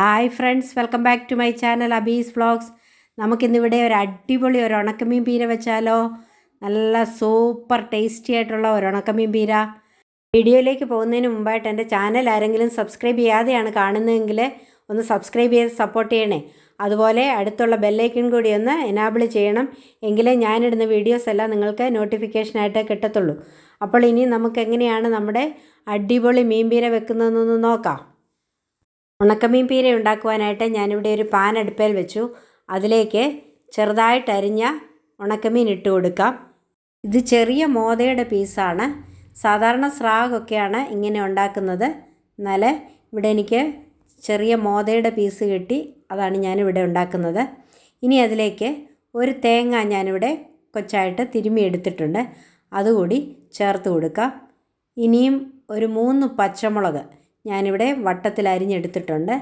Hi friends welcome back to my channel Abi's vlogs നമുക്കിന്നിവിടെ ഒരു അടിപൊളി ഒരു ഉണക്കമീൻ പീര വെച്ചാലോ? നല്ല സൂപ്പർ ടേസ്റ്റി ആയിട്ടുള്ള ഒരു ഉണക്കമീൻ പീര. വീഡിയോയിലേക്ക് പോകുന്നതിന് മുമ്പായിട്ട് എന്റെ ചാനൽ ആരെങ്കിലും സബ്സ്ക്രൈബ് ചെയ്യാതെയാണ് കാണുന്നതെങ്കിൽ ഒന്ന് സബ്സ്ക്രൈബ് ചെയ്ത് സപ്പോർട്ട് ചെയ്യണേ. അതുപോലെ അടുത്തുള്ള ബെല്ലൈക്കൺ കൂടി ഒന്ന് എനാബിൾ ചെയ്യണം. എങ്കിലേ ഞാനിടുന്ന വീഡിയോസ് എല്ലാം നിങ്ങൾക്ക് നോട്ടിഫിക്കേഷനായിട്ട് കിട്ടത്തുള്ളൂ. അപ്പോൾ ഇനി നമുക്ക് എങ്ങനെയാണ് നമ്മുടെ അടിപൊളി മീൻപീര വെക്കുന്നതെന്നൊന്ന് നോക്കാം. ഉണക്കമീൻ പീര ഉണ്ടാക്കുവാനായിട്ട് ഞാനിവിടെ ഒരു പാൻ അടുപ്പേൽ വെച്ചു. അതിലേക്ക് ചെറുതായിട്ട് അരിഞ്ഞ ഉണക്കമീൻ ഇട്ട് കൊടുക്കാം. ഇത് ചെറിയ മോതയുടെ പീസാണ്. സാധാരണ സ്രാഗൊക്കെയാണ് ഇങ്ങനെ ഉണ്ടാക്കുന്നത്. എന്നാൽ ഇവിടെ എനിക്ക് ചെറിയ മോതയുടെ പീസ് കിട്ടി. അതാണ് ഞാനിവിടെ ഉണ്ടാക്കുന്നത്. ഇനി അതിലേക്ക് ഒരു തേങ്ങ ഞാനിവിടെ കൊച്ചായിട്ട് തിരുമ്മി എടുത്തിട്ടുണ്ട്. അതുകൂടി ചേർത്ത് കൊടുക്കാം. ഇനിയും ഒരു മൂന്ന് പച്ചമുളക്. ഞാനിവിടെ വട്ടത്തിൽ അരിഞ്ഞെടുത്തിട്ടുണ്ട്.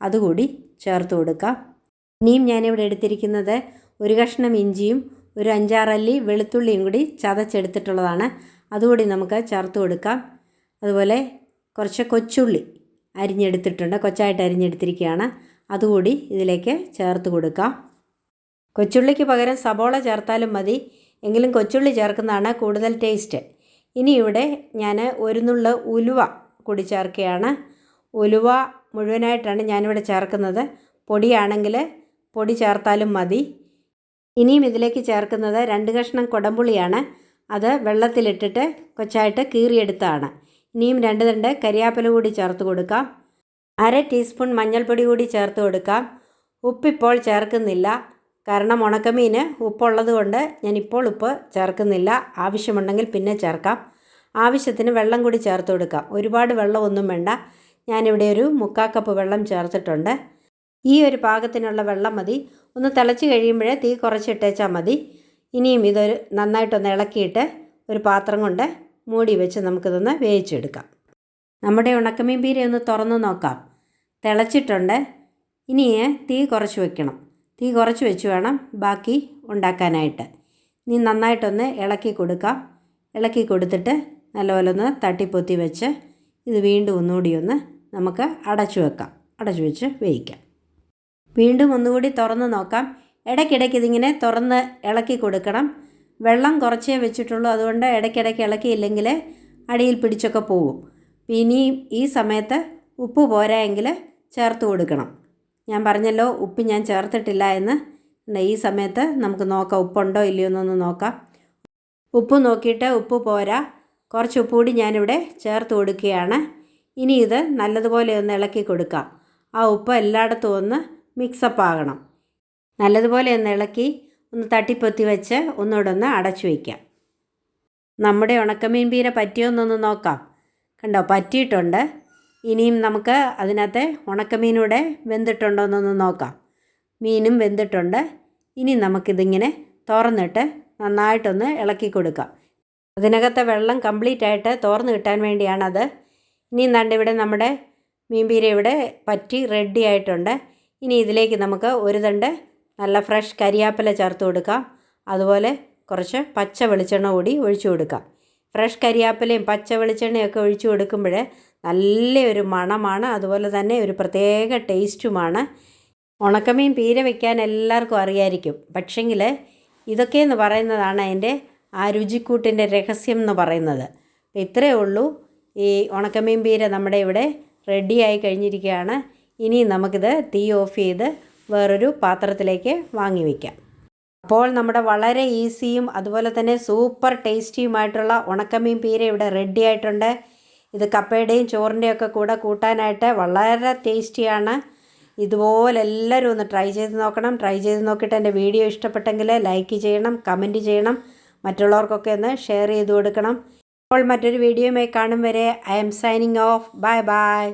അതുകൂടി ചേർത്ത് കൊടുക്കാം. ഇനിയും ഞാനിവിടെ എടുത്തിരിക്കുന്നത് ഒരു കഷ്ണം ഇഞ്ചിയും ഒരു അഞ്ചാറല്ലി വെളുത്തുള്ളിയും കൂടി ചതച്ചെടുത്തിട്ടുള്ളതാണ്. അതുകൂടി നമുക്ക് ചേർത്ത് കൊടുക്കാം. അതുപോലെ കുറച്ച് കൊച്ചുള്ളി അരിഞ്ഞെടുത്തിട്ടുണ്ട്. കൊച്ചായിട്ട് അരിഞ്ഞെടുത്തിരിക്കുകയാണ്. അതുകൂടി ഇതിലേക്ക് ചേർത്ത് കൊടുക്കാം. കൊച്ചുള്ളിക്ക് പകരം സബോള ചേർത്താലും മതി. എങ്കിലും കൊച്ചുള്ളി ചേർക്കുന്നതാണ് കൂടുതൽ ടേസ്റ്റ്. ഇനി ഇവിടെ ഞാൻ ഒരു നുള്ള ഉലുവ കൂടി ചേർക്കുകയാണ്. ഉലുവ മുഴുവനായിട്ടാണ് ഞാനിവിടെ ചേർക്കുന്നത്. പൊടിയാണെങ്കിൽ പൊടി ചേർത്താലും മതി. ഇനിയും ഇതിലേക്ക് ചേർക്കുന്നത് രണ്ട് കഷ്ണം കുടംപുളിയാണ്. അത് വെള്ളത്തിലിട്ടിട്ട് കൊച്ചായിട്ട് കീറിയെടുത്താണ്. ഇനിയും രണ്ട് രണ്ട് കരിയാപ്പില കൂടി ചേർത്ത് കൊടുക്കാം. അര ടീസ്പൂൺ മഞ്ഞൾപ്പൊടി കൂടി ചേർത്ത് കൊടുക്കാം. ഉപ്പിപ്പോൾ ചേർക്കുന്നില്ല. കാരണം ഉണക്കമീൻ ഉപ്പുള്ളത് കൊണ്ട് ഞാനിപ്പോൾ ഉപ്പ് ചേർക്കുന്നില്ല. ആവശ്യമുണ്ടെങ്കിൽ പിന്നെ ചേർക്കാം. ആവശ്യത്തിന് വെള്ളം കൂടി ചേർത്ത് കൊടുക്കാം. ഒരുപാട് വെള്ളമൊന്നും വേണ്ട. ഞാനിവിടെ ഒരു മുക്കാ കപ്പ് വെള്ളം ചേർത്തിട്ടുണ്ട്. ഈ ഒരു പാകത്തിനുള്ള വെള്ളം മതി. ഒന്ന് തിളച്ച് കഴിയുമ്പോഴേ തീ കുറച്ചിട്ടേച്ചാൽ മതി. ഇനിയും ഇതൊരു നന്നായിട്ടൊന്ന് ഇളക്കിയിട്ട് ഒരു പാത്രം കൊണ്ട് മൂടി വെച്ച് നമുക്കിതൊന്ന് വേവിച്ചെടുക്കാം. നമ്മുടെ ഉണക്കമീൻ പീര ഒന്ന് തുറന്ന് നോക്കാം. തിളച്ചിട്ടുണ്ട്. ഇനി തീ കുറച്ച് വെക്കണം. തീ കുറച്ച് വെച്ച് വേണം ബാക്കി ഉണ്ടാക്കാനായിട്ട്. ഇനി നന്നായിട്ടൊന്ന് ഇളക്കി കൊടുക്കാം. ഇളക്കി കൊടുത്തിട്ട് നല്ലപോലെ ഒന്ന് തട്ടിപ്പൊത്തി വെച്ച് ഇത് വീണ്ടും ഒന്നുകൂടി ഒന്ന് നമുക്ക് അടച്ചു വെക്കാം. അടച്ചു വെച്ച് വേവിക്കാം. വീണ്ടും ഒന്നുകൂടി തുറന്ന് നോക്കാം. ഇടയ്ക്കിടയ്ക്ക് ഇതിങ്ങനെ തുറന്ന് ഇളക്കി കൊടുക്കണം. വെള്ളം കുറച്ചേ വെച്ചിട്ടുള്ളൂ. അതുകൊണ്ട് ഇടയ്ക്കിടയ്ക്ക് ഇളക്കിയില്ലെങ്കിൽ അടിയിൽ പിടിച്ചൊക്കെ പോവും. ഇനിയും ഈ സമയത്ത് ഉപ്പ് പോരായെങ്കിൽ ചേർത്ത് കൊടുക്കണം. ഞാൻ പറഞ്ഞല്ലോ ഉപ്പ് ഞാൻ ചേർത്തിട്ടില്ല എന്ന്. ഈ സമയത്ത് നമുക്ക് നോക്കാം ഉപ്പുണ്ടോ ഇല്ലയോ എന്നൊന്ന് നോക്കാം. ഉപ്പ് നോക്കിയിട്ട് ഉപ്പ് പോരാ. കുറച്ച് ഉപ്പ് കൂടി ഞാനിവിടെ ചേർത്ത് കൊടുക്കുകയാണ്. ഇനി ഇത് നല്ലതുപോലെ ഒന്ന് ഇളക്കി കൊടുക്കാം. ആ ഉപ്പ് എല്ലായിടത്തും ഒന്ന് മിക്സപ്പ് ആകണം. നല്ലതുപോലെ ഒന്ന് ഇളക്കി ഒന്ന് തട്ടിപ്പൊത്തി വെച്ച് ഒന്നുകൂടെ ഒന്ന് അടച്ചു വയ്ക്കാം. നമ്മുടെ ഉണക്കമീൻ പീര പറ്റിയോന്നൊന്ന് നോക്കാം. കണ്ടോ പറ്റിയിട്ടുണ്ട്. ഇനിയും നമുക്ക് അതിനകത്ത് ഉണക്കമീനൂടെ വെന്തിട്ടുണ്ടോ എന്നൊന്ന് നോക്കാം. മീനും വെന്തിട്ടുണ്ട്. ഇനി നമുക്കിതിങ്ങനെ തുറന്നിട്ട് നന്നായിട്ടൊന്ന് ഇളക്കി കൊടുക്കാം. അതിനകത്തെ വെള്ളം കംപ്ലീറ്റ് ആയിട്ട് തോർന്ന് കിട്ടാൻ വേണ്ടിയാണത്. ഇനി എന്താണ്ട് ഇവിടെ നമ്മുടെ മീൻപീര ഇവിടെ പറ്റി റെഡി ആയിട്ടുണ്ട്. ഇനി ഇതിലേക്ക് നമുക്ക് ഒരു തണ്ട് നല്ല ഫ്രഷ് കരിയാപ്പില ചേർത്ത് കൊടുക്കാം. അതുപോലെ കുറച്ച് പച്ച വെളിച്ചെണ്ണ കൂടി ഒഴിച്ചു കൊടുക്കാം. ഫ്രഷ് കരിയാപ്പിലയും പച്ച വെളിച്ചെണ്ണയൊക്കെ ഒഴിച്ചു കൊടുക്കുമ്പോൾ നല്ലൊരു മണമാണ്. അതുപോലെ തന്നെ ഒരു പ്രത്യേക ടേസ്റ്റുമാണ്. ഉണക്കമീൻ പീര വയ്ക്കാൻ എല്ലാവർക്കും അറിയായിരിക്കും. പക്ഷെങ്കിൽ ഇതൊക്കെയെന്ന് പറയുന്നതാണ് അതിന്റെ ആ രുചിക്കൂട്ടിന്റെ രഹസ്യം എന്ന് പറയുന്നത്. അപ്പോൾ ഇത്രയേ ഉള്ളൂ. ഈ ഉണക്കമീൻ പീര നമ്മുടെ ഇവിടെ റെഡിയായി കഴിഞ്ഞിരിക്കുകയാണ്. ഇനി നമുക്കിത് തീ ഓഫ് ചെയ്ത് വേറൊരു പാത്രത്തിലേക്ക് വാങ്ങി വയ്ക്കാം അപ്പോൾ നമ്മുടെ വളരെ ഈസിയും അതുപോലെ തന്നെ സൂപ്പർ ടേസ്റ്റിയുമായിട്ടുള്ള ഉണക്കമീൻ പീര ഇവിടെ റെഡി ആയിട്ടുണ്ട്. ഇത് കപ്പയുടെയും ചോറിന്റെയും ഒക്കെ കൂടെ കൂട്ടാനായിട്ട് വളരെ ടേസ്റ്റിയാണ് ഇതുപോലെ എല്ലാവരും ഒന്ന് ട്രൈ ചെയ്ത് നോക്കണം. ട്രൈ ചെയ്ത് നോക്കിയിട്ട് എന്റെ വീഡിയോ ഇഷ്ടപ്പെട്ടെങ്കിൽ ലൈക്ക് ചെയ്യണം കമന്റ് ചെയ്യണം. മറ്റുള്ളവർക്കൊക്കെ ഒന്ന് ഷെയർ ചെയ്ത് കൊടുക്കണം. അപ്പോൾ മറ്റൊരു വീഡിയോയുമായി കാണും വരെ. I'm signing off bye bye